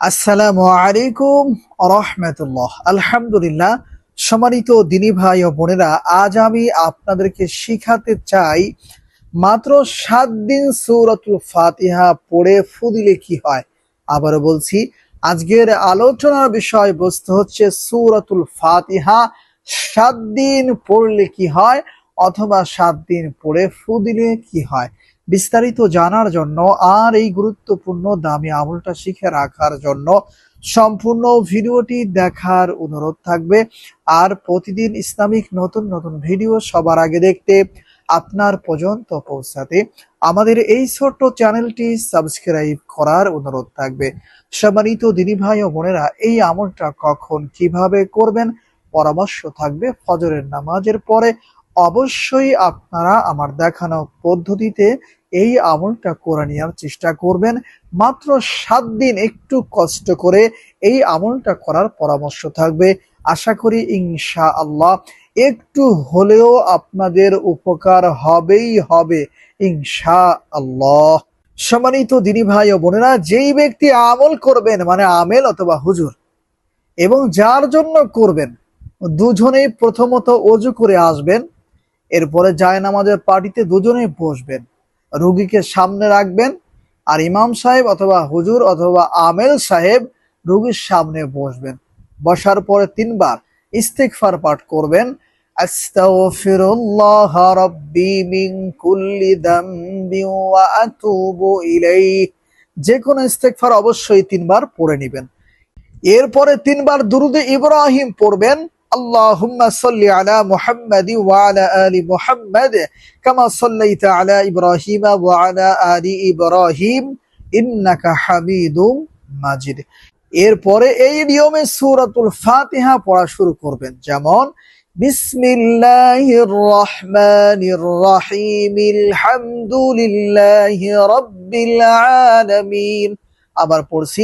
আসসালামু আলাইকুম রহমতুল্লাহ। আলহামদুলিল্লাহ, সম্মানিত দিনী ভাই ও বোনেরা, আজ আমি আপনাদেরকে শিখাতে চাই মাত্র সাত দিন সৌরাতুল ফাতিহা পড়ে ফুদিলে কি হয়। আবারও বলছি, আজকের আলোচনার বিষয়বস্তু হচ্ছে সূরাতুল ফাতিহা, সাত দিন পড়লে কি হয় অথবা সাত দিন পড়ে ফুদিলে কি হয়। বিস্তারিত জানার জন্য আর এই গুরুত্বপূর্ণ দামি আমলটা শিখে রাখার জন্য সম্পূর্ণ ভিডিওটি দেখার অনুরোধ থাকবে। আর প্রতিদিন ইসলামিক নতুন নতুন ভিডিও সবার আগে দেখতে আপনার পর্যন্ত পৌঁছাতে আমাদের এই ছোট্ট চ্যানেলটি সাবস্ক্রাইব করার অনুরোধ থাকবে। সম্মানিত দিনী ভাই ও বোনেরা, এই আমলটা কখন কীভাবে করবেন? পরামর্শ থাকবে ফজরের নামাজের পরে। অবশ্যই আপনারা আমার দেখানো পদ্ধতিতে এই আমলটা করে নেওয়ার চেষ্টা করবেন। মাত্র সাত দিন একটু কষ্ট করে এই আমলটা করার পরামর্শ থাকবে। আশা করি ইনশা আল্লাহ একটু হলেও আপনাদের উপকার হবেই হবে ইনশা আল্লাহ সম্মানিত দিনী ভাই ও বোনেরা, যেই ব্যক্তি আমল করবেন মানে আমেল অথবা হুজুর, এবং যার জন্য করবেন, দুজনেই প্রথমত অজু করে আসবেন, এরপরে জায়নামাজের পার্টিতে দুজনেই বসবেন। রুগীকে সামনে রাখবেন আর ইমাম সাহেব অথবা হুজুর অথবা আমেল সাহেব রুগীর সামনে বসবেন। বসার পরে তিনবার ইস্তেকফার পাঠ করবেন। আস্তাগফিরুল্লাহ রাব্বি মিন কুল্লি দামবি ওয়া আতুবু যে কোনো ইস্তেকফার অবশ্যই তিনবার পড়ে নেবেন। এরপরে তিনবার দুরুদে ইব্রাহিম পড়বেন। اللهم صل على محمد وعلى آل محمد كما صليت على إبراهيم وعلى آل إبراهيم إنك حميد মাজিদ এরপরে এই নিয়মে সূরাতুল ফাতিহা পড়া শুরু করবেন যেমন বিসমিল্লাহির রহমানির রহিম আলহামদুলিল্লাহি রাব্বিল আলামিন আবার পড়ছি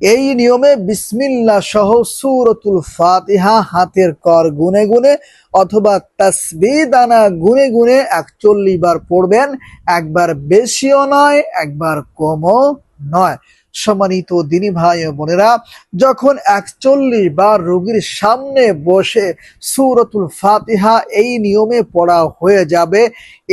এই নিয়মে বিসমিল্লা সহ সুরতুল ফাতিহা হাতের কর গুনে গুনে অথবা তসবি দানা গুনে গুনে একচল্লিশ বার পড়বেন, একবার বেশিও নয়, একবার কমও নয়। সম্মানিত দিনী ভাই ও বোনেরা, যখন একচল্লিশ বার রোগীর সামনে বসে সুরতুল ফাতিহা এই নিয়মে পড়া হয়ে যাবে,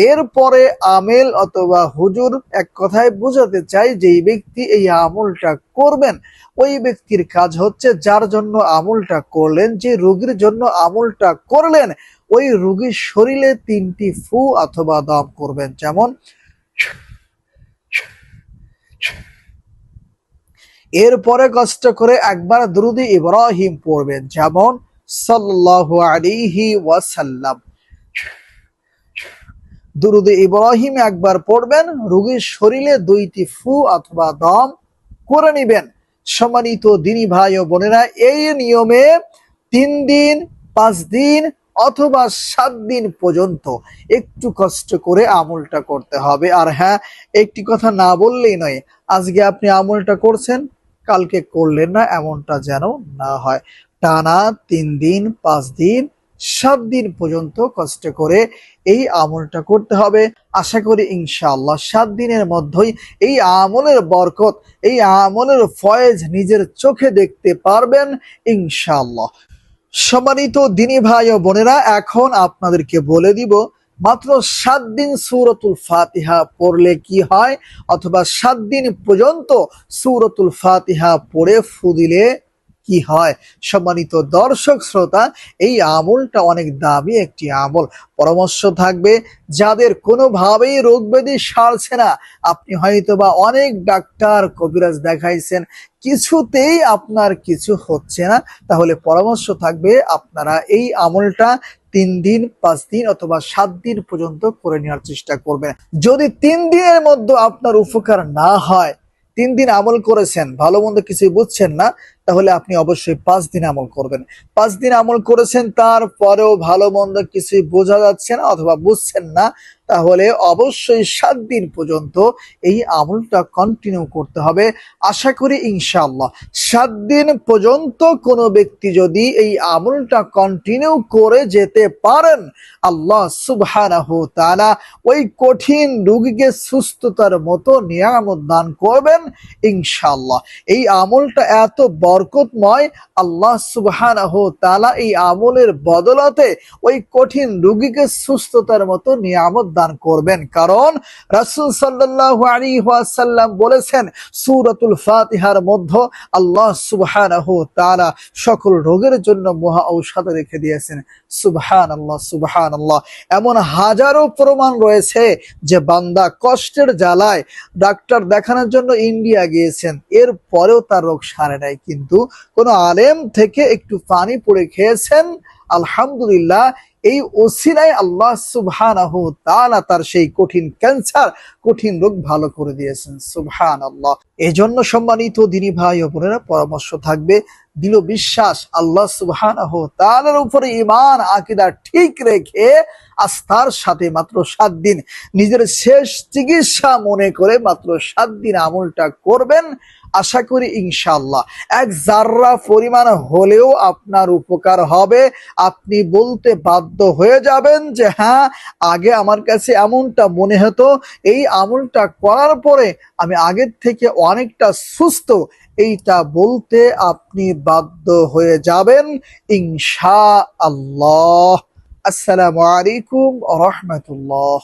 এরপরে আমেল অথবা হুজুর এক কথায় বোঝাতে চাই যে ব্যক্তি এই আমলটা করবেন। ওই ব্যক্তির কাজ হচ্ছে যার জন্য আমলটা করলেন, যে রোগীর জন্য আমলটা করলেন, ওই রোগীর শরীরে তিনটি ফু অথবা দম করবেন। যেমন এরপরে কষ্ট করে একবার দ্রুদি ইব্রাহিম পড়বেন, যেমন সাল্লাল্লাহু আলাইহি ওয়াসাল্লাম। দুরুদে ইব্রাহিম একবার পড়বেন, রোগীর শরীরে দুইটি ফু অথবা দম করে নিবেন। সম্মানিত দিনী ভাই ও বোনেরা, এই নিয়মে তিন দিন, পাঁচ দিন অথবা সাত দিন পর্যন্ত একটু কষ্ট করে আমলটা করতে হবে। আর হ্যাঁ একটি কথা না বললেই নয়, আজকে আপনি আমলটা করছেন কালকে করলেন না এমনটা যেন না হয়। টানা তিন দিন, পাঁচ দিন, সাত দিন পর্যন্ত কষ্ট করে এই আমলটা করতে হবে। আশা করি ইনশাআল্লাহ সাত দিনের মধ্যেই এই আমলের বরকত, এই আমলের ফয়েজ নিজের চোখে দেখতে পারবেন ইনশাআল্লাহ। সম্মানিত দিনী ভাই ও বোনেরা, এখন আপনাদেরকে বলে দিব মাত্র সাত দিন সুরতুল ফাতিহা পড়লে কি হয়? অথবা সাত দিন পর্যন্ত সুরতুল ফাতিহা পড়ে ফুদিলে কি হয়? সম্মানিত দর্শক, শ্রোতা, এই আমলটা অনেক দামি একটি আমল। পরামর্শ থাকবে, যাদের কোনোভাবেই রোগ ব্যাধি সারছে না, আপনি হয়তো বা অনেক ডাক্তার কবিরাজ দেখাইছেন, কিছুতেই আপনার কিছু হচ্ছে না। তাহলে পরামর্শ থাকবে, আপনারা এই আমলটা তিন দিন, পাঁচ দিন অথবা সাত দিন পর্যন্ত করে নেওয়ার চেষ্টা করবেন যদি তিন দিনের মধ্যে আপনার উপকার না হয়, তিন দিন আমল করেছেন, ভালো মন্দ কিছুই বুঝছেন না তাহলে আপনি অবশ্যই পাঁচ দিন আমল করবেন। পাঁচ দিন আমল করেছেন, তারপরেও ভালো মন্দ কিছুই বোঝা যাচ্ছে না অথবা বুঝছেন না, তাহলে অবশ্যই সাত দিন পর্যন্ত এই আমলটা কন্টিনিউ করতে হবে। আশা করি ইনশাআল্লাহ সাত দিন পর্যন্ত কোনো ব্যক্তি যদি এই আমলটা কন্টিনিউ করে যেতে পারেন, আল্লাহ সুবহানাহু তাআলা ওই কঠিন রোগীকে সুস্থতার মতো নিয়ামত দান করবেন ইনশাআল্লাহ। এই আমলটা এত বরকতময় আল্লাহ সুবহানাহু এই আমলের বদলতে ওই কঠিন রোগীকে সুস্থতার মতো নিয়ামত দান করবেন। কারণ রাসূল সাল্লাল্লাহু আলাইহি ওয়াসাল্লাম বলেছেন, সূরাতুল ফাতিহার মধ্যে আল্লাহ সুবহানাহু তাআলা সকল রোগের জন্য মহা ঔষধ রেখে দিয়েছেন। সুবহান আল্লাহ সুবহানাল্লাহ সুবহানাল্লাহ। এমন হাজারো প্রমাণ রয়েছে যে বান্দা কষ্টের জ্বালায় ডাক্তার দেখানোর জন্য ইন্ডিয়া গিয়েছেন। এর পরেও তার রোগ সারে নাই কিন্তু। কোন আলেম থেকে একটু পানি পড়ে খেয়েছেন, আলহামদুলিল্লাহ, এই ওসিলায় আল্লাহ সুবহানাহু তার সেই কঠিন ক্যান্সার, কঠিন রোগ ভালো করে দিয়েছেন সুবহান আল্লাহ এজন্য সম্মানিত দিনী ভাই ও বোনেরা, পরামর্শ থাকবে দিল বিশ্বাস আল্লাহ সুবহানাহু তাআলার উপরে ইমান আকিদা ঠিক রেখে আস্থার সাথে মাত্র সাত দিন। নিজের শেষ চিকিৎসা মনে করে মাত্র সাত দিন আমলটা করবেন, আশা করি ইনশাল্লাহ এক জাররা পরিমাণ হলেও আপনার উপকার হবে। আপনি বলতে বাধ্য হয়ে যাবেন যে হ্যাঁ আগে আমার কাছে এমনটা মনে হতো। এই আমলটা করার পরে আমি আগের থেকে অনেকটা সুস্থ এইটা বলতে আপনি বাধ্য হয়ে যাবেন ইনশা আল্লাহ আসসালামু আলাইকুম রহমতুল্লাহ।